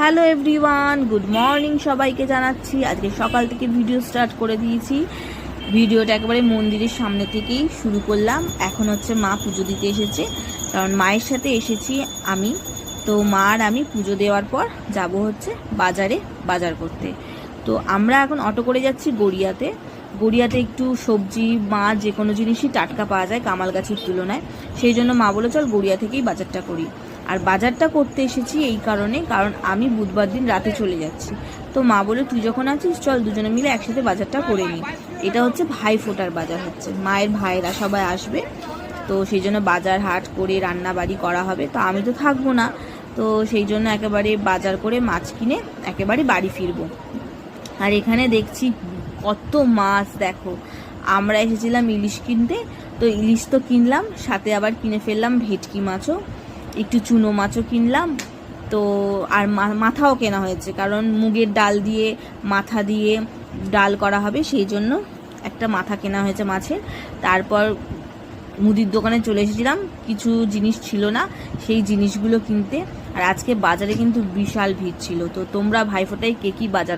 Hello everyone, good morning সবাইকে জানাচ্ছি। আজকে সকাল থেকে ভিডিও স্টার্ট করে দিয়েছি। ভিডিওটা একেবারে মন্দিরের সামনে থেকেই শুরু করলাম। এখন হচ্ছে মা পুজো দিতে এসেছে। কারণ মায়ের সাথে এসেছি আমি। তো মা আর আমি পুজো দেওয়ার পর যাব হচ্ছে বাজারে, বাজার করতে। তো আমরা এখন অটো করে যাচ্ছি গড়িয়াতে। গড়িয়াতে একটু সবজি মাছ যে কোনো জিনিসই টাটকা পাওয়া যায় কামালগাছির তুলনায়। সেই জন্য মা বলে চল গড়িয়া থেকেই বাজারটা করি। আর বাজারটা করতে এসেছি এই কারণে, কারণ আমি বুধবার দিন রাতে চলে যাচ্ছি। তো মা বলে, তুই যখন আছিস, চল দুজনে মিলে একসাথে বাজারটা করে নিই। এটা হচ্ছে ভাই ফোটার বাজার হচ্ছে। মায়ের ভাইরা সবাই আসবে। তো সেই জন্য বাজার হাট করে রান্না বাড়ি করা হবে। তো আমি তো থাকব না। তো সেই জন্য একেবারে বাজার করে মাছ কিনে একেবারে বাড়ি ফিরবো। আর এখানে দেখছি কত মাছ, দেখো। আমরা এসেছিলাম ইলিশ কিনতে। তো ইলিশ তো কিনলাম, সাথে আবার কিনে ফেললাম ভেটকি মাছও। একটু চুনো মাছও কিনলাম, তো আর মাথাও কেনা হয়েছে, কারণ মুগের ডাল দিয়ে, মাথা দিয়ে ডাল করা হবে, সেই জন্য একটা মাথা কেনা হয়েছে মাছের। তারপর মুদির দোকানে চলে এসেছিলাম, কিছু জিনিস ছিল না, সেই জিনিসগুলো কিনতে। আর আজকে বাজারে কিন্তু বিশাল ভিড় ছিল, তো তোমরা ভাইফোঁটায় কে কী বাজার